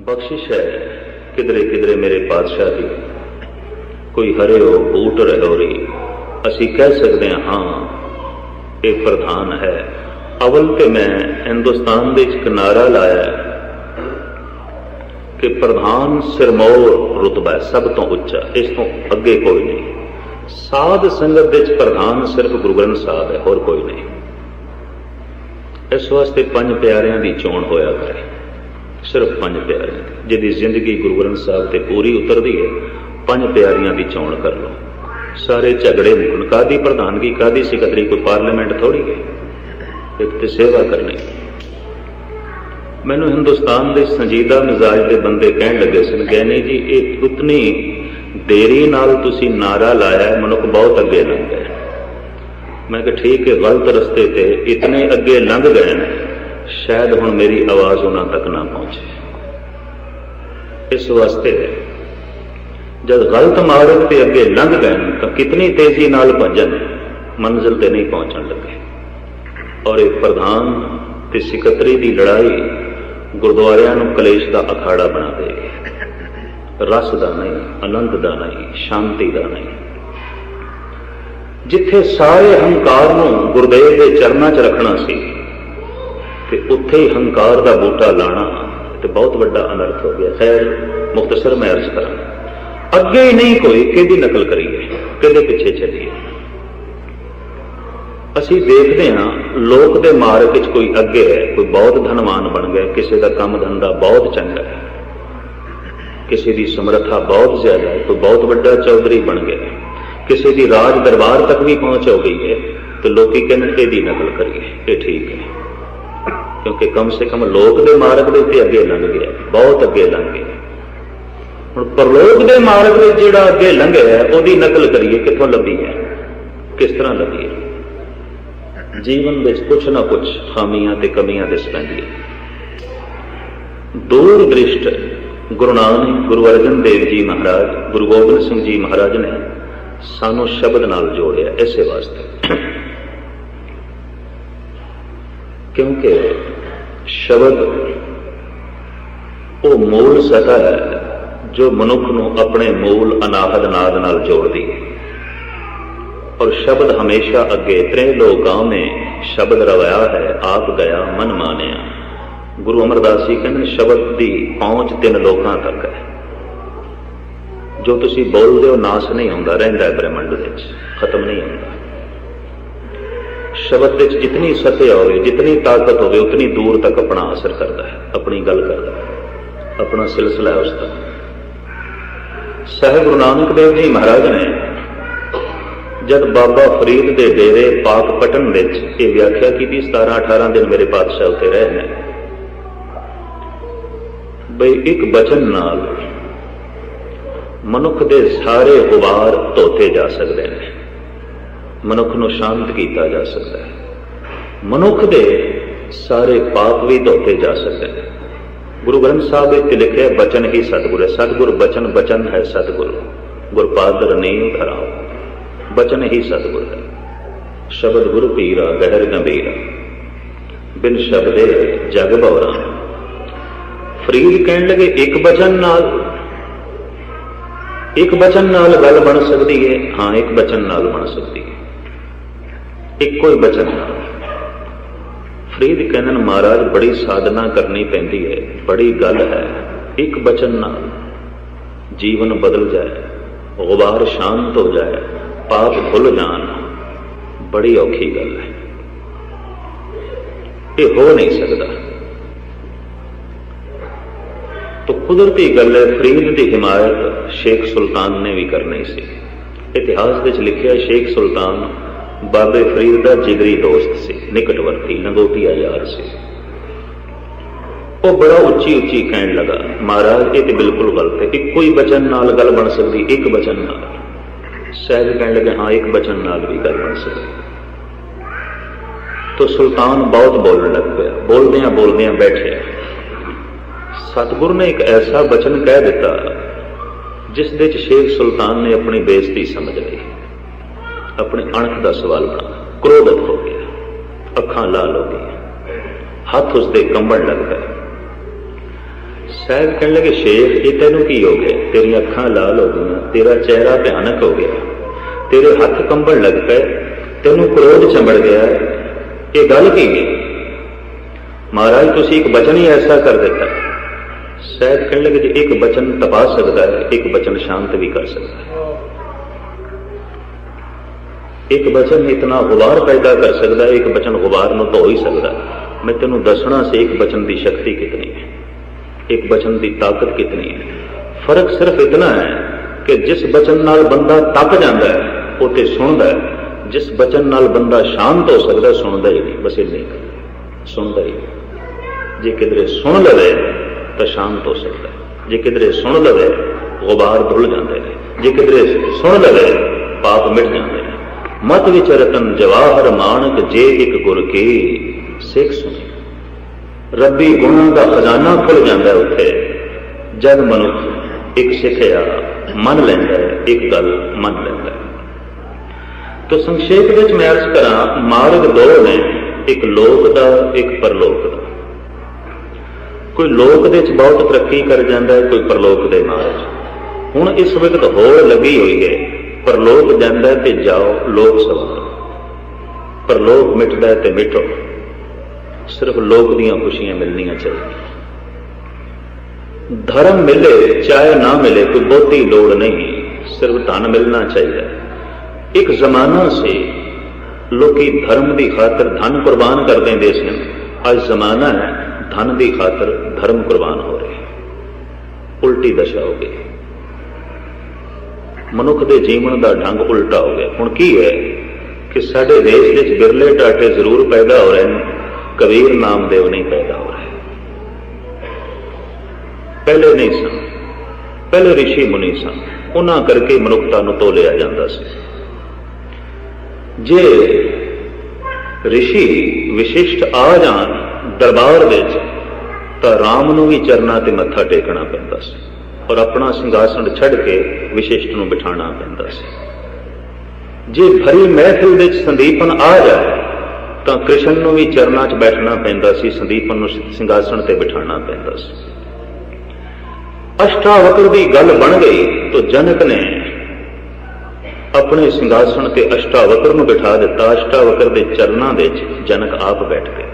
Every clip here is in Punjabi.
ਬਖਸ਼ਿਸ਼ ਹੈ ਕਿਧਰੇ ਕਿਧਰੇ ਮੇਰੇ ਪਾਤਸ਼ਾਹ ਦੀ। ਕੋਈ ਹਰਿਓ ਬੂਟ ਰਹੋਰੀ ਅਸੀਂ ਕਹਿ ਸਕਦੇ ਹਾਂ ਹਾਂ ਇਹ ਪ੍ਰਧਾਨ ਹੈ। ਅਵਲ ਤੇ ਮੈਂ ਹਿੰਦੁਸਤਾਨ ਦੇ ਵਿੱਚ ਕਿਨਾਰਾ ਲਾਇਆ ਕਿ ਪ੍ਰਧਾਨ ਸਿਰਮੌਰ ਰੁਤਬਾ ਹੈ, ਸਭ ਤੋਂ ਉੱਚਾ ਇਸ ਤੋਂ ਅੱਗੇ ਕੋਈ ਨਹੀਂ। ਸਾਧ ਸੰਗਤ ਵਿੱਚ ਪ੍ਰਧਾਨ ਸਿਰਫ ਗੁਰੂ ਗ੍ਰੰਥ ਸਾਹਿਬ ਹੈ ਹੋਰ ਕੋਈ ਨਹੀਂ। ਇਸ ਵਾਸਤੇ ਪੰਜ ਪਿਆਰਿਆਂ ਦੀ ਚੋਣ ਹੋਇਆ ਕਰੇ। ਸਿਰਫ ਪੰਜ ਪਿਆਰਿਆਂ ਦੀ ਜਿਹਦੀ ਜ਼ਿੰਦਗੀ ਗੁਰੂ ਗ੍ਰੰਥ ਸਾਹਿਬ ਤੇ ਪੂਰੀ ਉਤਰਦੀ ਹੈ, ਪੰਜ ਪਿਆਰਿਆਂ ਦੀ ਚੋਣ ਕਰ ਲਓ। ਸਾਰੇ ਝਗੜੇ ਮੁਕਣ ਕਾਦੀ ਪ੍ਰਧਾਨਗੀ ਕਾਦੀ ਸਿਕਤਰੀ, ਕੋਈ ਪਾਰਲੀਮੈਂਟ ਥੋੜੀ ਹੈ? ਇੱਕ ਤੇ ਸੇਵਾ ਕਰਨੀ। ਮੈਨੂੰ ਹਿੰਦੁਸਤਾਨ ਦੇ ਸੰਜੀਦਾ ਮਿਜ਼ਾਜ ਦੇ ਬੰਦੇ ਕਹਿਣ ਲੱਗੇ ਸਨ ਕਹਿੰਦੇ ਜੀ, ਇਹ ਉਤਨੀ ਦੇਰੀ ਨਾਲ ਤੁਸੀਂ ਨਾਰਾ ਲਾਇਆ ਮਨੁੱਖ ਬਹੁਤ ਅੱਗੇ ਲੰਘ ਗਿਆ ਮੈਂ ਕਿਹਾ, ਠੀਕ ਹੈ, ਗਲਤ ਰਸਤੇ ਤੇ ਇਤਨੇ ਅੱਗੇ ਲੰਘ ਗਏ ਨੇ। ਸ਼ਾਇਦ ਹੁਣ ਮੇਰੀ ਆਵਾਜ਼ ਉਹਨਾਂ ਤੱਕ ਨਾ ਪਹੁੰਚੇ। ਇਸ ਵਾਸਤੇ ਜਦ ਗਲਤ ਮਾਰਗ ਤੇ ਅੱਗੇ ਲੰਘ ਗਏ ਤਾਂ ਕਿਤਨੀ ਤੇਜ਼ੀ ਨਾਲ ਭੱਜਣ ਮੰਜ਼ਿਲ ਤੇ ਨਹੀਂ ਪਹੁੰਚਣ ਲੱਗੇ। ਔਰ ਇਹ ਪ੍ਰਧਾਨ ਤੇ ਸਿਕਤਰੀ ਦੀ ਲੜਾਈ ਗੁਰਦੁਆਰਿਆਂ ਨੂੰ ਕਲੇਸ਼ ਦਾ ਅਖਾੜਾ ਬਣਾ ਦੇਗੀ ਰਸ ਦਾ ਨਹੀਂ, ਆਨੰਦ ਦਾ ਨਹੀਂ, ਸ਼ਾਂਤੀ ਦਾ ਨਹੀਂ। ਜਿੱਥੇ ਸਾਰੇ ਹੰਕਾਰ ਨੂੰ ਗੁਰਦੇਵ ਦੇ ਚਰਨਾਂ 'ਚ ਰੱਖਣਾ ਸੀ ਤੇ ਉੱਥੇ ਹੀ ਹੰਕਾਰ ਦਾ ਬੂਟਾ ਲਾਣਾ ਤੇ ਬਹੁਤ ਵੱਡਾ ਅਨਰਥ ਹੋ ਗਿਆ। ਖੈਰ, ਮੁਖਤਸਰ ਮੈਂ ਅਰਜ਼ ਕਰਾਂ, ਅੱਗੇ ਹੀ ਨਹੀਂ ਕੋਈ ਕਿਹਦੀ ਨਕਲ ਕਰੀਏ, ਕਿਹਦੇ ਪਿੱਛੇ ਚੱਲੀਏ। ਅਸੀਂ ਦੇਖਦੇ ਹਾਂ, ਲੋਕ ਦੇ ਮਾਰਗ ਵਿੱਚ ਕੋਈ ਅੱਗੇ ਹੈ, ਕੋਈ ਬਹੁਤ ਧਨਵਾਨ ਬਣ ਗਿਆ, ਕਿਸੇ ਦਾ ਕੰਮ ਧੰਦਾ ਬਹੁਤ ਚੰਗਾ ਹੈ, ਕਿਸੇ ਦੀ ਸਮਰੱਥਾ ਬਹੁਤ ਜ਼ਿਆਦਾ ਹੈ, ਕੋਈ ਬਹੁਤ ਵੱਡਾ ਚੌਧਰੀ ਬਣ ਗਿਆ ਕਿਸੇ ਦੀ ਰਾਜ ਦਰਬਾਰ ਤੱਕ ਵੀ ਪਹੁੰਚ ਹੋ ਗਈ ਹੈ, ਤੇ ਲੋਕੀ ਕਹਿੰਦੇ ਇਹਦੀ ਨਕਲ ਕਰੀਏ, ਇਹ ਠੀਕ ਹੈ। ਕਿਉਂਕਿ ਕਮ ਸੇ ਕਮ ਲੋਕ ਦੇ ਮਾਰਗ ਦੇ ਉੱਤੇ ਅੱਗੇ ਲੰਘ ਗਿਆ। ਬਹੁਤ ਅੱਗੇ ਲੰਘ ਗਿਆ। ਹੁਣ ਪਰਲੋਕ ਦੇ ਮਾਰਗ ਵਿੱਚ ਜਿਹੜਾ ਅੱਗੇ ਲੰਘਿਆ ਹੈ, ਉਹਦੀ ਨਕਲ ਕਰੀਏ ਕਿੱਥੋਂ ਲੱਭੀ ਹੈ? ਕਿਸ ਤਰ੍ਹਾਂ ਲੱਭੀ ਹੈ? ਜੀਵਨ ਵਿੱਚ ਕੁਛ ਨਾ ਕੁਛ ਖਾਮੀਆਂ ਤੇ ਕਮੀਆਂ ਦਿਸ ਪੈਂਦੀਆਂ। ਦੂਰ ਦ੍ਰਿਸ਼ਟ ਗੁਰੂ ਨਾਨਕ ਗੁਰੂ ਅਰਜਨ ਦੇਵ ਜੀ ਮਹਾਰਾਜ ਗੁਰੂ ਗੋਬਿੰਦ ਸਿੰਘ ਜੀ ਮਹਾਰਾਜ ਨੇ ਸਾਨੂੰ ਸ਼ਬਦ ਨਾਲ ਜੋੜਿਆ ਇਸੇ ਵਾਸਤੇ। ਕਿਉਂਕਿ ਸ਼ਬਦ। ਉਹ ਮੂਲ ਸਤਾ ਹੈ, ਜੋ ਮਨੁੱਖ ਨੂੰ ਆਪਣੇ ਮੂਲ ਅਨਾਹਦ ਨਾਦ ਨਾਲ ਜੋੜਦੀ ਹੈ। ਔਰ ਸ਼ਬਦ ਹਮੇਸ਼ਾ ਅੱਗੇ ਤਰੇ ਲੋਕਾਂ ਨੇ ਸ਼ਬਦ ਰਵਾਇਆ ਹੈ, ਆਪ ਗਿਆ ਮਨ ਮਾਨਿਆ। ਗੁਰੂ ਅਮਰਦਾਸ ਜੀ ਕਹਿੰਦੇ ਸ਼ਬਦ ਦੀ ਪਹੁੰਚ ਤਿੰਨ ਲੋਕਾਂ ਤੱਕ ਹੈ। ਜੋ ਤੁਸੀਂ ਬੋਲਦੇ ਹੋ, ਨਾਸ ਨਹੀਂ ਹੁੰਦਾ, ਰਹਿੰਦਾ ਬ੍ਰਹਮੰਡ ਵਿੱਚ, ਖਤਮ ਨਹੀਂ ਹੁੰਦਾ। ਸ਼ਬਦ ਵਿੱਚ ਜਿਤਨੀ ਸਤਿਆ ਹੋਵੇ ਜਿਤਨੀ ਤਾਕਤ ਹੋਵੇ, ਉਤਨੀ ਦੂਰ ਤੱਕ ਆਪਣਾ ਅਸਰ ਕਰਦਾ ਹੈ, ਆਪਣੀ ਗੱਲ ਕਰਦਾ ਹੈ, ਆਪਣਾ ਸਿਲਸਿਲਾ ਹੈ ਉਸ ਦਾ ਸਹਿਬ ਗੁਰੂ ਨਾਨਕ ਦੇਵ ਜੀ ਮਹਾਰਾਜ ਨੇ ਜਦ ਬਾਬਾ ਫਰੀਦ ਦੇ ਡੇਰੇ ਪਾਕ ਪਟਨ ਵਿੱਚ ਇਹ ਵਿਆਖਿਆ ਕੀਤੀ 17 18 ਦਿਨ ਮੇਰੇ ਪਾਤਸ਼ਾਹ ਉੱਤੇ ਰਹੇ ਨੇ, ਬਈ ਇੱਕ ਬਚਨ ਨਾਲ ਮਨੁੱਖ ਦੇ ਸਾਰੇ ਗੁਬਾਰ ਧੋਤੇ ਜਾ ਸਕਦੇ ਨੇ। ਮਨੁੱਖ ਨੂੰ ਸ਼ਾਂਤ ਕੀਤਾ ਜਾ ਸਕਦਾ ਹੈ। ਮਨੁੱਖ ਦੇ ਸਾਰੇ ਪਾਪ ਵੀ ਧੋਤੇ ਜਾ ਸਕਦੇ ਨੇ। ਗੁਰੂ ਗ੍ਰੰਥ ਸਾਹਿਬ ਵਿੱਚ ਲਿਖਿਆ ਬਚਨ ਹੀ ਸਤਿਗੁਰ ਹੈ। ਸਤਿਗੁਰ ਬਚਨ ਬਚਨ ਹੈ ਸਤਿਗੁਰ। ਗੁਰਪਾਦਰ ਨਹੀਂ ਧਰਾਓ। ਬਚਨ ਹੀ ਸਤਿਗੁਰ ਹੈ। ਸ਼ਬਦ ਗੁਰੂ ਪੀਰਾ, ਗਹਿਰ ਗੰਭੀਰਾ। ਬਿਨ ਸ਼ਬਦੇ ਜਗ ਭਵਰਾ ਫਰੀਦ ਕਹਿਣ ਲੱਗੇ, ਇੱਕ ਬਚਨ ਨਾਲ, ਇੱਕ ਬਚਨ ਨਾਲ ਗੱਲ ਬਣ ਸਕਦੀ ਹੈ। ਹਾਂ, ਇੱਕ ਬਚਨ ਨਾਲ ਬਣ ਸਕਦੀ ਹੈ। ਇੱਕੋ ਹੀ ਬਚਨ ਫਰੀਦ ਕਹਿੰਦੇ ਨੇ, ਮਹਾਰਾਜ, ਬੜੀ ਸਾਧਨਾ ਕਰਨੀ ਪੈਂਦੀ ਹੈ। ਬੜੀ ਗੱਲ ਹੈ। ਇੱਕ ਬਚਨ ਨਾਲ ਜੀਵਨ ਬਦਲ ਜਾਏ। ਗੁਬਾਰ ਸ਼ਾਂਤ ਹੋ ਜਾਏ। ਪਾਪ ਭੁੱਲ ਜਾਣ। ਬੜੀ ਔਖੀ ਗੱਲ ਹੈ। ਇਹ ਹੋ ਨਹੀਂ ਸਕਦਾ। ਤੋ ਕੁਦਰਤੀ ਗੱਲ ਹੈ, ਫਰੀਦ ਦੀ ਹਿਮਾਇਤ ਸ਼ੇਖ ਸੁਲਤਾਨ ਨੇ ਵੀ ਕਰਨੀ ਸੀ। ਇਤਿਹਾਸ ਵਿੱਚ ਲਿਖਿਆ, ਸ਼ੇਖ ਸੁਲਤਾਨ ਬਾਬੇ ਫਰੀਦ ਦਾ ਜਿਗਰੀ ਦੋਸਤ ਸੀ, ਨਿਕਟਵਰਤੀ ਲੰਗੋਟੀਆ ਯਾਰ ਸੀ। ਉਹ ਬੜਾ ਉੱਚੀ ਉੱਚੀ ਕਹਿਣ ਲੱਗਾ, ਮਹਾਰਾਜ, ਇਹ ਤੇ ਬਿਲਕੁਲ ਗਲਤ ਹੈ, ਇੱਕੋ ਹੀ ਬਚਨ ਨਾਲ ਗੱਲ ਬਣ ਸਕਦੀ, ਇੱਕ ਬਚਨ ਨਾਲ। ਸਹਿਜ ਕਹਿਣ ਲੱਗੇ, ਹਾਂ, ਇੱਕ ਬਚਨ ਨਾਲ ਵੀ ਗੱਲ ਬਣ ਸਕਦੀ। ਤੋ ਸੁਲਤਾਨ ਬਹੁਤ ਬੋਲਣ ਲੱਗ ਪਿਆ, ਬੋਲਦਿਆਂ ਬੋਲਦਿਆਂ ਬੈਠਿਆ। ਸਤਿਗੁਰੂ ਨੇ ਇੱਕ ਐਸਾ ਬਚਨ ਕਹਿ ਦਿੱਤਾ, ਜਿਸ ਦੇ ਵਿੱਚ ਸ਼ੇਖ ਸੁਲਤਾਨ ਨੇ ਆਪਣੀ ਬੇਇੱਜ਼ਤੀ ਸਮਝ ਲਈ। ਆਪਣੇ ਅਣਖ ਦਾ ਸਵਾਲ ਬਣਾ। ਕ੍ਰੋਧਤ ਹੋ ਗਿਆ। ਅੱਖਾਂ ਲਾਲ ਹੋ ਗਈਆਂ। ਹੱਥ ਉਸਦੇ ਕੰਬਣ ਲੱਗ ਪਏ। ਸਾਹਿਬ ਕਹਿਣ ਲੱਗੇ, ਸ਼ੇਖ, ਇਹ ਤੈਨੂੰ ਕੀ ਹੋ ਗਿਆ? ਤੇਰੀਆਂ ਅੱਖਾਂ ਲਾਲ ਹੋ ਗਈਆਂ। ਤੇਰਾ ਚਿਹਰਾ ਭਿਆਨਕ ਹੋ ਗਿਆ। ਤੇਰੇ ਹੱਥ ਕੰਬਣ ਲੱਗ ਪਏ। ਤੈਨੂੰ ਕ੍ਰੋਧ ਚੰਬੜ ਗਿਆ ਇਹ ਗੱਲ ਕੀ ਹੈ? ਮਹਾਰਾਜ, ਤੁਸੀਂ ਇੱਕ ਬਚਨ ਹੀ ਐਸਾ ਕਰ ਦਿੱਤਾ। ਸਾਹਿਬ ਕਹਿਣ ਲੱਗੇ, ਜੇ ਇੱਕ ਬਚਨ ਤਪਾ ਸਕਦਾ ਹੈ, ਇੱਕ ਬਚਨ ਸ਼ਾਂਤ ਵੀ ਕਰ ਸਕਦਾ ਹੈ। ਇੱਕ ਬਚਨ ਇਤਨਾ ਗੁਬਾਰ ਪੈਦਾ ਕਰ ਸਕਦਾ ਹੈ ਇੱਕ ਬਚਨ ਗੁਬਾਰ ਨੂੰ ਧੋ ਹੀ ਸਕਦਾ। ਮੈਂ ਤੈਨੂੰ ਦੱਸਣਾ ਸੀ, ਇੱਕ ਬਚਨ ਦੀ ਸ਼ਕਤੀ ਕਿਤਨੀ ਹੈ? ਇੱਕ ਬਚਨ ਦੀ ਤਾਕਤ ਕਿਤਨੀ ਹੈ? ਫ਼ਰਕ ਸਿਰਫ ਇਤਨਾ ਹੈ ਕਿ ਜਿਸ ਬਚਨ ਨਾਲ ਬੰਦਾ ਤੱਕ ਜਾਂਦਾ ਹੈ, ਉਹ ਤੇ ਸੁਣਦਾ ਹੈ। ਜਿਸ ਬਚਨ ਨਾਲ ਬੰਦਾ ਸ਼ਾਂਤ ਹੋ ਸਕਦਾ, ਸੁਣਦਾ ਹੀ ਨਹੀਂ, ਬਸ ਇੰਨੀ ਸੁਣਦਾ ਹੀ ਨਹੀਂ। ਜੇ ਕਿਧਰੇ ਸੁਣ ਲਵੇ, ਤਾਂ ਸ਼ਾਂਤ ਹੋ ਸਕਦਾ ਜੇ ਕਿਧਰੇ ਸੁਣ ਲਵੇ, ਗੁਬਾਰ ਧੁਲ ਜਾਂਦਾ ਨੇ ਜੇ ਕਿਧਰੇ ਸੁਣ ਲਵੇ, ਪਾਪ ਮਿਟ ਜਾਂਦਾ ਮਤ ਵਿੱਚ ਰਤਨ ਜਵਾਹਰ ਮਾਨਕ ਜੇ ਇੱਕ ਗੁਰ ਕੇ, ਸਿੱਖ ਸੁਣੇ। ਰੱਬੀ ਗੁਣਾਂ ਦਾ ਖਜ਼ਾਨਾ ਖੁੱਲ ਜਾਂਦਾ ਉੱਥੇ। ਜਦ ਮਨੁੱਖ ਇੱਕ ਸਿੱਖਿਆ ਮੰਨ ਲੈਂਦਾ ਹੈ, ਇੱਕ ਗੱਲ ਮੰਨ ਲੈਂਦਾ ਹੈ। ਤੋ ਸੰਖੇਪ ਵਿੱਚ ਮੈਂ ਅਰਜ਼ ਕਰਾਂ, ਮਾਰਗ ਦੋ ਨੇ, ਇੱਕ ਲੋਕ ਦਾ, ਇੱਕ ਪਰਲੋਕ ਦਾ। ਕੋਈ ਲੋਕ ਦੇ ਵਿੱਚ ਬਹੁਤ ਤਰੱਕੀ ਕਰ ਜਾਂਦਾ ਹੈ, ਕੋਈ ਪਰਲੋਕ ਦੇ ਨਾਲ। ਹੁਣ ਇਸ ਵਕਤ ਹੋੜ ਲੱਗੀ ਹੋਈ ਹੈ। ਪਰਲੋਕ ਜਾਂਦਾ ਤੇ ਜਾਓ, ਲੋਕ ਸਵਾਰ ਪਰਲੋਕ ਮਿਟਦਾ ਤੇ ਮਿਟੋ। ਸਿਰਫ ਲੋਕ ਦੀਆਂ ਖੁਸ਼ੀਆਂ ਮਿਲਣੀਆਂ ਚਾਹੀਦੀਆਂ। ਧਰਮ ਮਿਲੇ, ਚਾਹੇ ਨਾ ਮਿਲੇ, ਕੋਈ ਬਹੁਤੀ ਲੋੜ ਨਹੀਂ। ਸਿਰਫ ਧਨ ਮਿਲਣਾ ਚਾਹੀਦਾ ਇੱਕ ਜ਼ਮਾਨਾ ਸੀ, ਲੋਕੀ ਧਰਮ ਦੀ ਖਾਤਰ ਧਨ ਕੁਰਬਾਨ ਕਰ ਦਿੰਦੇ ਸਨ ਅੱਜ ਜ਼ਮਾਨਾ ਹੈ, ਧਨ ਦੀ ਖਾਤਰ ਧਰਮ ਕੁਰਬਾਨ ਹੋ ਰਿਹਾ ਉਲਟੀ ਦਸ਼ਾ ਹੋ ਗਈ। ਮਨੁੱਖ ਦੇ ਜੀਵਨ ਦਾ ਢੰਗ ਉਲਟਾ ਹੋ ਗਿਆ ਹੁਣ ਕੀ ਹੈ ਕਿ ਸਾਡੇ ਦੇਸ਼ ਵਿੱਚ ਬਿਰਲੇ ਟਾਟੇ ਜ਼ਰੂਰ ਪੈਦਾ ਹੋ ਰਹੇ ਨੇ ਕਬੀਰ ਨਾਮਦੇਵ ਨਹੀਂ ਪੈਦਾ ਹੋ ਰਹੇ ਪਹਿਲੇ ਨਹੀਂ ਸਨ ਪਹਿਲੇ ઋષਿ ਮੁਨੀ ਸਨ ਉਹਨਾਂ ਕਰਕੇ ਮਨੁੱਖਤਾ ਨੂੰ ਤੋਲਿਆ ਜਾਂਦਾ ਸੀ ਜੇ ઋષਿ ਵਿਸ਼ਿਸ਼ਟ ਆ ਜਾਣ ਦਰਬਾਰ ਵਿੱਚ ਤਾਂ ਰਾਮ ਨੂੰ ਵੀ ਚਰਨਾਂ ਤੇ ਮੱਥਾ ਟੇਕਣਾ ਪੈਂਦਾ ਸੀ ਔਰ ਆਪਣਾ ਸਿੰਘਾਸਣ ਛੱਡ ਕੇ ਵਿਸ਼ਿਸ਼ਟ ਨੂੰ ਬਿਠਾਣਾ ਪੈਂਦਾ ਸੀ। ਜੇ ਭਰੀ ਮਹਿਫਿਲ ਵਿੱਚ ਸੰਦੀਪਨ ਆ ਜਾਏ, ਤਾਂ ਕ੍ਰਿਸ਼ਨ ਨੂੰ ਵੀ ਚਰਨਾਂ 'ਚ ਬੈਠਣਾ ਪੈਂਦਾ ਸੀ, ਸੰਦੀਪਨ ਨੂੰ ਸਿੰਘਾਸਣ ਤੇ ਬਿਠਾਣਾ ਪੈਂਦਾ ਸੀ। ਅਸ਼ਟਾਵਕਰ ਦੀ ਗੱਲ ਬਣ ਗਈ ਤਾਂ ਜਨਕ ਨੇ ਆਪਣੇ ਸਿੰਘਾਸਣ ਤੇ ਅਸ਼ਟਾਵਕਰ ਨੂੰ ਬਿਠਾ ਦਿੱਤਾ। ਅਸ਼ਟਾਵਕਰ ਦੇ ਚਰਨਾਂ ਵਿੱਚ ਜਨਕ ਆਪ ਬੈਠ ਗਏ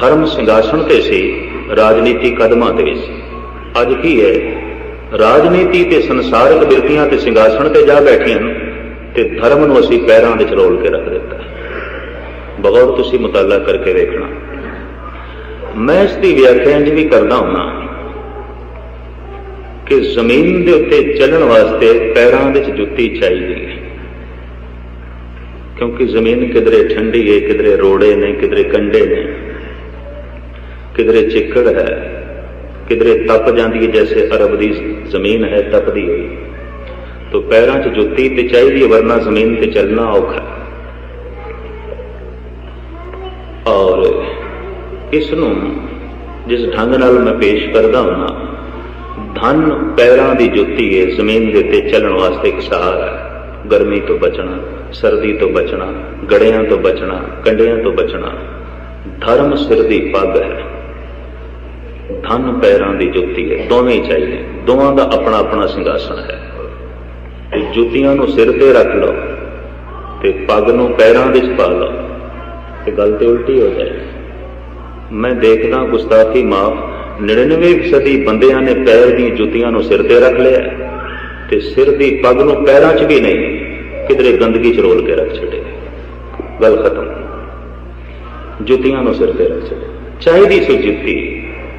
ਧਰਮ ਸਿੰਘਾਸਣ ਤੇ ਸੀ, ਰਾਜਨੀਤੀ ਕਦਮਾਂ ਤੇ ਸੀ। ਅੱਜ ਕੀ ਹੈ। ਰਾਜਨੀਤੀ ਤੇ ਸੰਸਾਰਿਕ ਬਿਰਤੀਆਂ ਤੇ ਸਿੰਘਾਸਣ ਤੇ ਜਾ ਬੈਠੀਆਂ ਤੇ ਧਰਮ ਨੂੰ ਅਸੀਂ ਪੈਰਾਂ ਵਿੱਚ ਰੋਲ ਕੇ ਰੱਖ ਦਿੱਤਾ ਬਗੌਰ ਤੁਸੀਂ ਮੁਤਾਲਾ ਕਰਕੇ ਵੇਖਣਾ। ਮੈਂ ਇਸ ਦੀ ਵਿਆਖਿਆ ਇੰਜ ਵੀ ਕਰਦਾ ਹੁੰਨਾ ਕਿ ਜ਼ਮੀਨ ਦੇ ਉੱਤੇ ਚੱਲਣ ਵਾਸਤੇ ਪੈਰਾਂ ਵਿੱਚ ਜੁੱਤੀ ਚਾਹੀਦੀ ਹੈ। ਕਿਉਂਕਿ ਜ਼ਮੀਨ ਕਿਧਰੇ ਠੰਡੀ ਹੈ, ਕਿਧਰੇ ਰੋੜੇ ਨੇ, ਕਿਧਰੇ ਕੰਡੇ ਨੇ, ਕਿਧਰੇ ਚਿੱਕੜ ਹੈ। ਕਿਧਰੇ ਤਪ ਜਾਂਦੀ ਹੈ ਜੈਸੇ ਅਰਬ ਦੀ ਜ਼ਮੀਨ ਹੈ ਤਪਦੀ ਹੋਈ। ਤੋ ਪੈਰਾਂ 'ਚ ਜੁੱਤੀ ਤੇ ਚਾਹੀਦੀ ਹੈ ਵਰਨਾ ਜ਼ਮੀਨ ਤੇ ਚੱਲਣਾ ਔਖਾ। ਔਰ ਇਸ ਨੂੰ ਜਿਸ ਢੰਗ ਨਾਲ ਮੈਂ ਪੇਸ਼ ਕਰਦਾ ਹਾਂ, ਧਨ ਪੈਰਾਂ ਦੀ ਜੁੱਤੀ ਹੈ ਜ਼ਮੀਨ ਦੇ ਉੱਤੇ ਚੱਲਣ ਵਾਸਤੇ ਇੱਕ ਸਹਾਰਾ ਹੈ। ਗਰਮੀ ਤੋਂ ਬਚਣਾ, ਸਰਦੀ ਤੋਂ ਬਚਣਾ, ਗੜਿਆਂ ਤੋਂ ਬਚਣਾ, ਕੰਡਿਆਂ ਤੋਂ ਬਚਣਾ, ਧਰਮ ਸਿਰ ਦੀ ਪੱਗ ਹੈ। ਧਨ ਪੈਰਾਂ ਦੀ ਜੁੱਤੀ ਹੈ, ਦੋਵੇਂ ਹੀ ਚਾਹੀਦੇ ਦੋਵਾਂ ਦਾ ਆਪਣਾ ਆਪਣਾ ਸਿੰਘਾਸਣ ਹੈ। ਤੇ ਜੁੱਤੀਆਂ ਨੂੰ ਸਿਰ ਤੇ ਰੱਖ ਲਓ ਤੇ ਪੱਗ ਨੂੰ ਪੈਰਾਂ ਵਿੱਚ ਪਾ ਲਓ। ਤੇ ਗੱਲ ਤੇ ਉਲਟੀ ਹੋ ਜਾਏਗੀ ਮੈਂ ਦੇਖਦਾ ਗੁਸਤਾਖੀ ਮਾਫ 99% ਬੰਦਿਆਂ ਨੇ ਪੈਰ ਦੀਆਂ ਜੁੱਤੀਆਂ ਨੂੰ ਸਿਰ ਤੇ ਰੱਖ ਲਿਆ ਤੇ ਸਿਰ ਦੀ ਪੱਗ ਨੂੰ ਪੈਰਾਂ 'ਚ ਵੀ ਨਹੀਂ, ਕਿਧਰੇ ਗੰਦਗੀ 'ਚ ਰੋਲ ਕੇ ਰੱਖ ਛੱਡੇ। ਗੱਲ ਖਤਮ। ਜੁੱਤੀਆਂ ਨੂੰ ਸਿਰ ਤੇ ਰੱਖ ਛੱਡੇ। ਚਾਹੀਦੀ ਸੀ ਜੁੱਤੀ।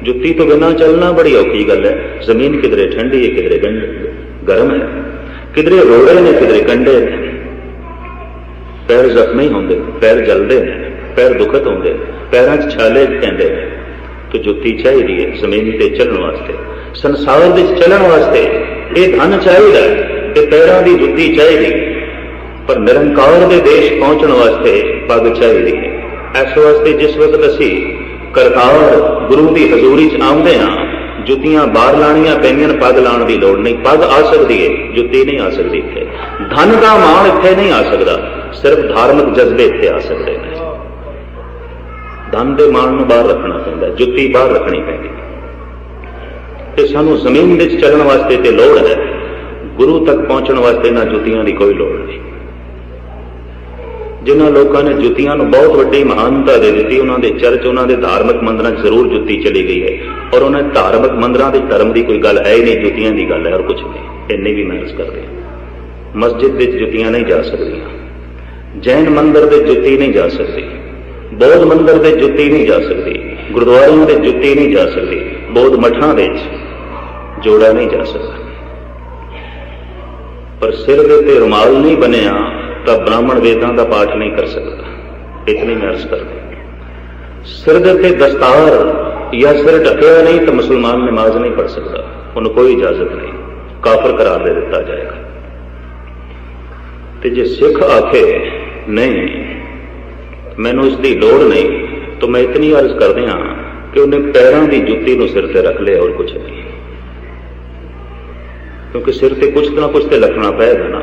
ਜੁੱਤੀ ਤੋਂ ਬਿਨਾਂ ਚੱਲਣਾ ਬੜੀ ਔਖੀ ਗੱਲ ਹੈ। ਜ਼ਮੀਨ ਕਿਧਰੇ ਠੰਡੀ ਹੈ ਕਿਧਰੇ ਗੰ- ਗਰਮ ਹੈ। ਕਿਧਰੇ ਰੋੜੇ ਨੇ ਕਿਧਰੇ ਕੰਡੇ ਨੇ। ਪੈਰ ਜ਼ਖਮੀ ਹੁੰਦੇ ਪੈਰ ਜਲਦੇ ਨੇ ਪੈਰ ਦੁਖਤ ਹੁੰਦੇ ਪੈਰਾਂ 'ਚ ਛਾਲੇ ਪੈਂਦੇ ਨੇ। ਤੇ ਜੁੱਤੀ ਚਾਹੀਦੀ ਹੈ ਜ਼ਮੀਨ ਤੇ ਚੱਲਣ ਵਾਸਤੇ। ਸੰਸਾਰ ਵਿੱਚ ਚੱਲਣ ਵਾਸਤੇ ਇਹ ਧਨ ਚਾਹੀਦਾ ਹੈ, ਤੇ ਪੈਰਾਂ ਦੀ ਜੁੱਤੀ ਚਾਹੀਦੀ ਹੈ। ਪਰ ਨਿਰੰਕਾਰ ਦੇ ਦੇਸ਼ ਪਹੁੰਚਣ ਵਾਸਤੇ ਪੱਗ ਚਾਹੀਦੀ ਹੈ। ਇਸ ਵਾਸਤੇ ਜਿਸ ਵਕਤ ਅਸੀਂ ਕਰਤਾਰ ਗੁਰੂ ਦੀ ਹਜ਼ੂਰੀ 'ਚ ਆਉਂਦੇ ਹਾਂ। ਜੁੱਤੀਆਂ ਬਾਹਰ ਲਾਣੀਆਂ ਪੈਂਦੀਆਂ ਨੇ, ਪੱਗ ਲਾਣ ਦੀ ਲੋੜ ਨਹੀਂ। ਪੱਗ ਆ ਸਕਦੀ ਹੈ ਜੁੱਤੀ ਨਹੀਂ ਆ ਸਕਦੀ ਇੱਥੇ। ਧਨ ਦਾ ਮਾਣ ਇੱਥੇ ਨਹੀਂ ਆ ਸਕਦਾ ਸਿਰਫ ਧਾਰਮਿਕ ਜਜ਼ਬੇ ਇੱਥੇ ਆ ਸਕਦੇ ਨੇ। ਧਨ ਦੇ ਮਾਣ ਨੂੰ ਬਾਹਰ ਰੱਖਣਾ ਪੈਂਦਾ ਜੁੱਤੀ ਬਾਹਰ ਰੱਖਣੀ ਪੈਂਦੀ। ਤੇ ਸਾਨੂੰ ਜ਼ਮੀਨ ਵਿੱਚ ਚੱਲਣ ਵਾਸਤੇ ਤੇ ਲੋੜ ਹੈ। ਗੁਰੂ ਤੱਕ ਪਹੁੰਚਣ ਵਾਸਤੇ ਨਾ ਜੁੱਤੀਆਂ ਦੀ ਕੋਈ ਲੋੜ ਨਹੀਂ। ਜਿਨ੍ਹਾਂ ਲੋਕਾਂ ਨੇ ਜੁੱਤੀਆਂ ਨੂੰ ਬਹੁਤ ਵੱਡੀ ਮਹਾਨਤਾ ਦੇ ਦਿੱਤੀ, ਉਹਨਾਂ ਦੇ ਚਰਚ, ਉਹਨਾਂ ਦੇ ਧਾਰਮਿਕ ਮੰਦਰਾਂ 'ਚ ਜ਼ਰੂਰ ਜੁੱਤੀ ਚਲੀ ਗਈ ਹੈ। ਔਰ ਉਹਨਾਂ ਧਾਰਮਿਕ ਮੰਦਰਾਂ ਦੇ ਧਰਮ ਦੀ ਕੋਈ ਗੱਲ ਹੈ ਹੀ ਨਹੀਂ, ਜੁੱਤੀਆਂ ਦੀ ਗੱਲ ਹੈ ਔਰ ਕੁਝ ਨਹੀਂ। ਇੰਨੀ ਵੀ ਮਹਿਨਤ ਕਰਦੇ ਮਸਜਿਦ ਵਿੱਚ ਜੁੱਤੀਆਂ ਨਹੀਂ ਜਾ ਸਕਦੀਆਂ। ਜੈਨ ਮੰਦਰ ਦੇ ਜੁੱਤੀ ਨਹੀਂ ਜਾ ਸਕਦੀ। ਬੌਧ ਮੰਦਰ ਦੇ ਜੁੱਤੀ ਨਹੀਂ ਜਾ ਸਕਦੀ। ਗੁਰਦੁਆਰਿਆਂ ਦੇ ਜੁੱਤੀ ਨਹੀਂ ਜਾ ਸਕਦੀ। ਬੌਧ ਮਠਾਂ ਵਿੱਚ ਜੋੜਾ ਨਹੀਂ ਜਾ ਸਕਦਾ। ਪਰ ਸਿਰ ਦੇ ਉੱਤੇ ਰੁਮਾਲ ਨਹੀਂ ਬਣਿਆ ਤਾਂ ਬ੍ਰਾਹਮਣ ਵੇਦਾਂ ਦਾ ਪਾਠ ਨਹੀਂ ਕਰ ਸਕਦਾ। ਇਤਨੀ ਮੈਂ ਅਰਜ਼ ਕਰਦਾ ਸਿਰ ਦੇ ਉੱਤੇ ਦਸਤਾਰ ਜਾਂ ਸਿਰ ਢੱਕਿਆ ਨਹੀਂ ਤਾਂ ਮੁਸਲਮਾਨ ਨਮਾਜ਼ ਨਹੀਂ ਪੜ ਸਕਦਾ। ਉਹਨੂੰ ਕੋਈ ਇਜਾਜ਼ਤ ਨਹੀਂ। ਕਾਫਰ ਕਰਾਰ ਦੇ ਦਿੱਤਾ ਜਾਏਗਾ। ਤੇ ਜੇ ਸਿੱਖ ਆਖੇ, ਨਹੀਂ, ਮੈਨੂੰ ਇਸ ਦੀ ਲੋੜ ਨਹੀਂ, ਤਾਂ ਮੈਂ ਇਤਨੀ ਅਰਜ਼ ਕਰਦੇ ਹਾਂ ਕਿ ਉਹਨੇ ਪੈਰਾਂ ਦੀ ਜੁੱਤੀ ਨੂੰ ਸਿਰ ਤੇ ਰੱਖ ਲਿਆ ਔਰ ਕੁਝ ਨਹੀਂ। ਕਿਉਂਕਿ ਸਿਰ ਤੇ ਕੁਝ ਨਾ ਕੁਝ ਤੇ ਰੱਖਣਾ ਪਏਗਾ ਨਾ।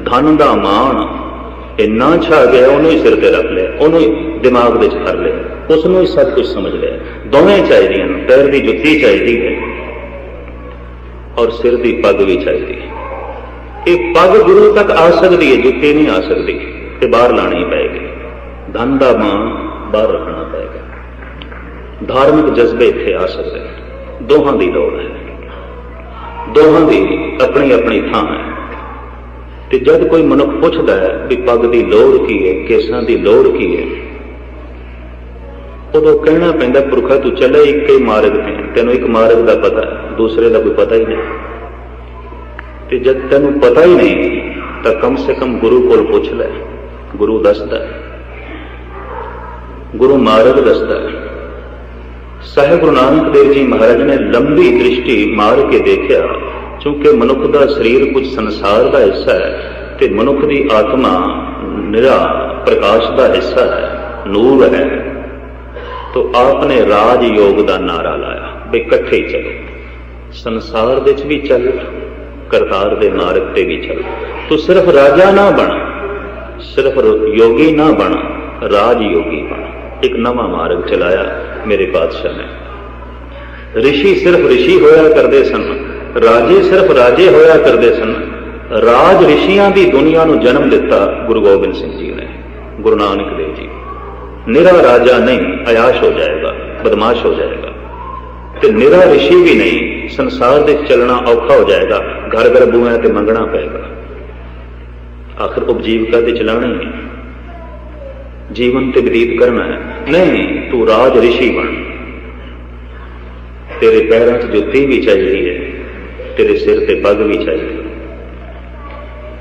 ਧਨ ਦਾ ਮਾਣ ਇੰਨਾ ਛਾ ਗਿਆ, ਉਹਨੂੰ ਹੀ ਸਿਰ ਤੇ ਰੱਖ ਲਿਆ, ਉਹਨੂੰ ਹੀ ਦਿਮਾਗ ਵਿੱਚ ਕਰ ਲਿਆ ਉਸ ਨੂੰ ਹੀ ਸਭ ਕੁਝ ਸਮਝ ਲਿਆ। ਦੋਵੇਂ ਚਾਹੀਦੀਆਂ ਨੇ, ਪੈਰ ਦੀ ਜੁੱਤੀ ਚਾਹੀਦੀ ਹੈ ਔਰ ਸਿਰ ਦੀ ਪੱਗ ਵੀ ਚਾਹੀਦੀ ਹੈ। ਇਹ ਪੱਗ ਗੁਰੂ ਤੱਕ ਆ ਸਕਦੀ ਹੈ, ਜੁੱਤੀ ਨਹੀਂ ਆ ਸਕਦੀ ਤੇ ਬਾਹਰ ਲਾਣੀ ਪਏਗੀ ਧਨ ਦਾ ਮਾਣ ਬਾਹਰ ਰੱਖਣਾ ਪਏਗਾ ਧਾਰਮਿਕ ਜਜ਼ਬੇ ਇੱਥੇ ਆ ਸਕਦੇ ਦੋਹਾਂ ਦੀ ਲੋੜ ਹੈ। ਦੋਹਾਂ ਦੀ ਆਪਣੀ ਆਪਣੀ ਥਾਂ ਹੈ। ਤੇ ਜਦ ਕੋਈ ਮਨੁੱਖ ਪੁੱਛਦਾ ਹੈ ਵੀ ਪੱਗ ਦੀ ਲੋੜ ਕੀ ਹੈ, ਕੇਸਾਂ ਦੀ ਲੋੜ ਕੀ ਹੈ, ਉਦੋਂ ਕਹਿਣਾ ਪੈਂਦਾ, ਪੁਰਖਾ ਤੂੰ ਚੱਲੇ, ਇੱਕ ਹੀ ਮਾਰਗ ਤੇ ਤੈਨੂੰ ਇੱਕ ਮਾਰਗ ਦਾ ਪਤਾ ਦੂਸਰੇ ਦਾ ਕੋਈ ਪਤਾ ਹੀ ਨਹੀਂ। ਤੇ ਜਦ ਤੈਨੂੰ ਪਤਾ ਹੀ ਨਹੀਂ, ਤਾਂ ਕਮ ਸੇ ਕਮ ਗੁਰੂ ਕੋਲ ਪੁੱਛ ਲੈ। ਗੁਰੂ ਦੱਸਦਾ ਗੁਰੂ ਮਾਰਗ ਦੱਸਦਾ ਸਾਹਿਬ ਗੁਰੂ ਨਾਨਕ ਦੇਵ ਜੀ ਮਹਾਰਾਜ ਨੇ ਲੰਬੀ ਦ੍ਰਿਸ਼ਟੀ ਮਾਰ ਕੇ ਦੇਖਿਆ। ਕਿਉਂਕਿ ਮਨੁੱਖ ਦਾ ਸਰੀਰ ਕੁਝ ਸੰਸਾਰ ਦਾ ਹਿੱਸਾ ਹੈ ਤੇ ਮਨੁੱਖ ਦੀ ਆਤਮਾ ਨਿਰਾ ਪ੍ਰਕਾਸ਼ ਦਾ ਹਿੱਸਾ ਹੈ, ਨੂਰ ਹੈ। ਤੋ ਆਪ ਨੇ ਰਾਜ ਯੋਗ ਦਾ ਨਾਰਾ ਲਾਇਆ ਵੀ ਇਕੱਠੇ ਹੀ ਚਲੋ। ਸੰਸਾਰ ਵਿੱਚ ਵੀ ਚੱਲ, ਕਰਤਾਰ ਦੇ ਮਾਰਗ ਤੇ ਵੀ ਚੱਲ। ਤੂੰ ਸਿਰਫ ਰਾਜਾ ਨਾ ਬਣ, ਸਿਰਫ ਯੋਗੀ ਨਾ ਬਣ, ਰਾਜ ਯੋਗੀ ਬਣ। ਇੱਕ ਨਵਾਂ ਮਾਰਗ ਚਲਾਇਆ ਮੇਰੇ ਬਾਦਸ਼ਾਹ ਨੇ। ਰਿਸ਼ੀ ਸਿਰਫ ਰਿਸ਼ੀ ਹੋਇਆ ਕਰਦੇ ਸਨ। ਰਾਜੇ ਸਿਰਫ ਰਾਜੇ ਹੋਇਆ ਕਰਦੇ ਸਨ। ਰਾਜ ਰਿਸ਼ੀਆਂ ਦੀ ਦੁਨੀਆ ਨੂੰ ਜਨਮ ਦਿੱਤਾ ਗੁਰੂ ਗੋਬਿੰਦ ਸਿੰਘ ਜੀ ਨੇ। ਗੁਰੂ ਨਾਨਕ ਦੇਵ ਜੀ। ਨਿਰਾ ਰਾਜਾ ਨਹੀਂ, ਅਯਾਸ਼ ਹੋ ਜਾਏਗਾ, ਬਦਮਾਸ਼ ਹੋ ਜਾਏਗਾ। ਤੇ ਨਿਰਾ ਰਿਸ਼ੀ ਵੀ ਨਹੀਂ, ਸੰਸਾਰ ਦੇ ਚੱਲਣਾ ਔਖਾ ਹੋ ਜਾਏਗਾ ਘਰ ਘਰ ਬੂਹਿਆਂ ਤੇ ਮੰਗਣਾ ਪਏਗਾ। ਆਖਰ ਉਪਜੀਵਕਾ ਤੇ ਚਲਾਉਣੀ ਹੈ? ਜੀਵਨ ਤੇ ਬਤੀਤ ਕਰਨਾ ਹੈ। ਨਹੀਂ, ਤੂੰ ਰਾਜ ਰਿਸ਼ੀ ਬਣ। ਤੇਰੇ ਪੈਰਾਂ 'ਚ ਜੁੱਤੀ ਵੀ ਚਾਹੀਦੀ ਹੈ। ਤੇਰੇ ਸਿਰ ਤੇ ਪੱਗ ਵੀ ਚਾਹੀਦੀ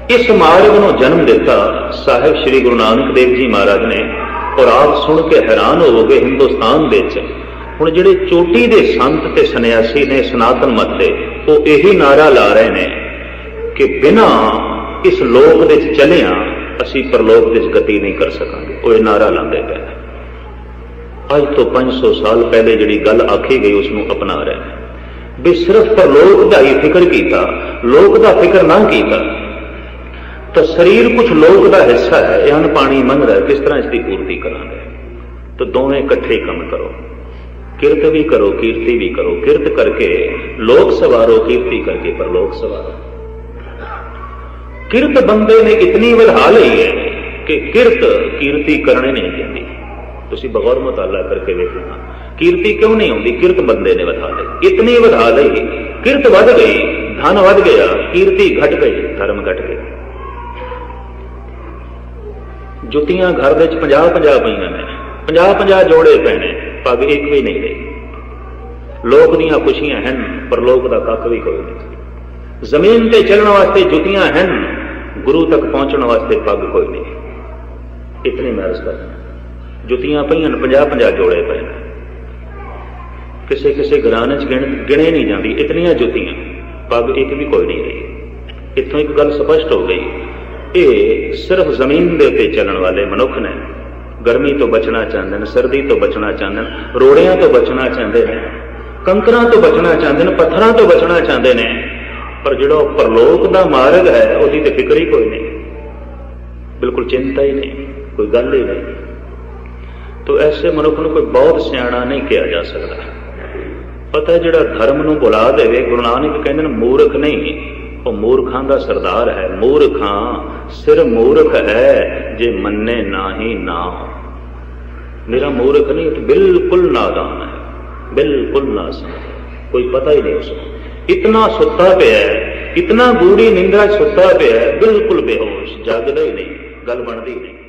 ਇਸ ਮਾਰਗ ਨੂੰ ਜਨਮ ਦਿੱਤਾ ਸਾਹਿਬ ਸ੍ਰੀ ਗੁਰੂ ਨਾਨਕ ਦੇਵ ਜੀ ਮਹਾਰਾਜ ਨੇ ਔਰ ਆਪ ਸੁਣ ਕੇ ਹੈਰਾਨ ਹੋਵੋਗੇ ਹਿੰਦੁਸਤਾਨ ਵਿੱਚ। ਹੁਣ ਜਿਹੜੇ ਚੋਟੀ ਦੇ ਸੰਤ ਤੇ ਸੰਨਿਆਸੀ ਨੇ ਸਨਾਤਨ ਮਤ ਦੇ ਉਹ ਇਹੀ ਨਾਰਾ ਲਾ ਰਹੇ ਨੇ ਕਿ ਬਿਨਾਂ ਇਸ ਲੋਕ ਦੇ ਵਿੱਚ ਚੱਲਿਆ ਅਸੀਂ ਪਰਲੋਕ ਵਿੱਚ ਗਤੀ ਨਹੀਂ ਕਰ ਸਕਾਂਗੇ। ਉਹ ਇਹ ਨਾਰਾ ਲਾਉਂਦੇ ਪਏ ਅੱਜ ਤੋਂ 500 ਸਾਲ ਪਹਿਲੇ ਜਿਹੜੀ ਗੱਲ ਆਖੀ ਗਈ ਉਸ ਨੂੰ ਅਪਣਾ ਰਹੇ ਨੇ। ਵੀ ਸਿਰਫ ਪਰਲੋਕ ਦਾ ਹੀ ਫਿਕਰ ਕੀਤਾ ਲੋਕ ਦਾ ਫਿਕਰ ਨਾ ਕੀਤਾ। ਤਾਂ ਸਰੀਰ ਕੁਝ ਲੋਕ ਦਾ ਹਿੱਸਾ ਹੈ ਇਹ ਅਨ ਪਾਣੀ ਮੰਗਦਾ ਹੈ, ਕਿਸ ਤਰ੍ਹਾਂ ਇਸ ਦੀ ਪੂਰਤੀ ਕਰਾਂਗੇ? ਤਾਂ ਦੋਵੇਂ ਇਕੱਠੇ ਕੰਮ ਕਰੋ। ਕਿਰਤ ਵੀ ਕਰੋ ਕੀਰਤੀ ਵੀ ਕਰੋ। ਕਿਰਤ ਕਰਕੇ ਲੋਕ ਸਵਾਰੋ ਕੀਰਤੀ ਕਰਕੇ ਪਰਲੋਕ ਸਵਾਰੋ। ਕਿਰਤ ਬੰਦੇ ਨੇ ਇਤਨੀ ਵਧਾ ਲਈ ਹੈ ਕਿ ਕਿਰਤ ਕੀਰਤੀ ਕਰਨੇ ਨਹੀਂ ਜਾਂਦੀ ਤੁਸੀਂ ਬਗੌਰ ਮੁਤਾਲਾ ਕਰਕੇ ਵੇਖਣਾ ਕੀਰਤੀ ਕਿਉਂ ਨਹੀਂ ਆਉਂਦੀ? ਕਿਰਤ ਬੰਦੇ ਨੇ ਵਧਾ ਲਈ। ਇਤਨੀ ਵਧਾ ਲਈ, ਕਿਰਤ ਵੱਧ ਗਈ, ਧਨ ਵੱਧ ਗਿਆ, ਕੀਰਤੀ ਘਟ ਗਈ, ਧਰਮ ਘਟ ਗਿਆ। ਜੁੱਤੀਆਂ ਘਰ ਵਿੱਚ 50 50 ਪਈਆਂ ਨੇ। 50 50 ਜੋੜੇ ਪਏ ਨੇ ਪੱਗ ਇੱਕ ਵੀ ਨਹੀਂ ਰਹੀ। ਲੋਕ ਦੀਆਂ ਖੁਸ਼ੀਆਂ ਹਨ, ਪਰ ਲੋਕ ਦਾ ਕੱਖ ਵੀ ਕੋਈ ਨਹੀਂ। ਜ਼ਮੀਨ ਤੇ ਚੱਲਣ ਵਾਸਤੇ ਜੁੱਤੀਆਂ ਹਨ, ਗੁਰੂ ਤੱਕ ਪਹੁੰਚਣ ਵਾਸਤੇ ਪੱਗ ਕੋਈ ਨਹੀਂ। ਇਤਨੀ ਮਹਿਰਸ ਕਰਨਾ। ਜੁੱਤੀਆਂ ਪਈਆਂ 50 50 ਜੋੜੇ ਪਏ ਨੇ। ਕਿਸੇ ਕਿਸੇ ਘਰਾਣੇ ਚ ਗਿਣ ਗਿਣੇ ਨਹੀਂ ਜਾਂਦੀ, ਇਤਨੀਆਂ ਜੁੱਤੀਆਂ। ਪੱਗ ਇੱਕ ਵੀ ਕੋਈ ਨਹੀਂ ਰਹੀ। ਇੱਥੋਂ ਇੱਕ ਗੱਲ ਸਪਸ਼ਟ ਹੋ ਗਈ। ਇਹ ਸਿਰਫ ਜ਼ਮੀਨ ਦੇ ਉੱਤੇ ਚੱਲਣ ਵਾਲੇ ਮਨੁੱਖ ਨੇ। ਗਰਮੀ ਤੋਂ ਬਚਣਾ ਚਾਹੁੰਦੇ ਨੇ, ਸਰਦੀ ਤੋਂ ਬਚਣਾ ਚਾਹੁੰਦੇ ਨੇ, ਰੋੜਿਆਂ ਤੋਂ ਬਚਣਾ ਚਾਹੁੰਦੇ ਨੇ, ਕੰਕਰਾਂ ਤੋਂ ਬਚਣਾ ਚਾਹੁੰਦੇ ਨੇ, ਪੱਥਰਾਂ ਤੋਂ ਬਚਣਾ ਚਾਹੁੰਦੇ ਨੇ। ਪਰ ਜਿਹੜਾ ਉਹ ਪਰਲੋਕ ਦਾ ਮਾਰਗ ਹੈ, ਉਹਦੀ ਤੇ ਫਿਕਰ ਹੀ ਕੋਈ ਨਹੀਂ। ਬਿਲਕੁਲ ਚਿੰਤਾ ਹੀ ਨਹੀਂ, ਕੋਈ ਗੱਲ ਹੀ ਨਹੀਂ। ਤੋ ਐਸੇ ਮਨੁੱਖ ਨੂੰ ਕੋਈ ਬਹੁਤ ਸਿਆਣਾ ਨਹੀਂ ਕਿਹਾ ਜਾ ਸਕਦਾ। ਪਤਾ ਜਿਹੜਾ ਧਰਮ ਨੂੰ ਭੁਲਾ ਦੇਵੇ, ਗੁਰੂ ਨਾਨਕ ਕਹਿੰਦੇ ਨੇ, ਮੂਰਖ ਨਹੀਂ, ਉਹ ਮੂਰਖਾਂ ਦਾ ਸਰਦਾਰ ਹੈ, ਮੂਰਖਾਂ, ਸਿਰ ਮੂਰਖ ਹੈ, ਜੇ ਮੰਨੇ ਨਾਹੀ ਨਾ। ਮੇਰਾ ਮੂਰਖ ਨਹੀਂ ਇਹ ਬਿਲਕੁਲ ਨਾਦਾਨ ਹੈ, ਬਿਲਕੁਲ ਨਾ ਸਮਝ ਕੋਈ ਪਤਾ ਹੀ ਨਹੀਂ ਉਸਨੂੰ ਇਤਨਾ ਸੁੱਤਾ ਪਿਆ ਹੈ, ਇਤਨਾ ਗੂੜੀ ਨਿੰਦਰਾ ਸੁੱਤਾ ਪਿਆ ਹੈ, ਬਿਲਕੁਲ ਬੇਹੋਸ਼, ਜਾਗਦਾ ਹੀ ਨਹੀਂ, ਗੱਲ ਬਣਦੀ ਨਹੀਂ।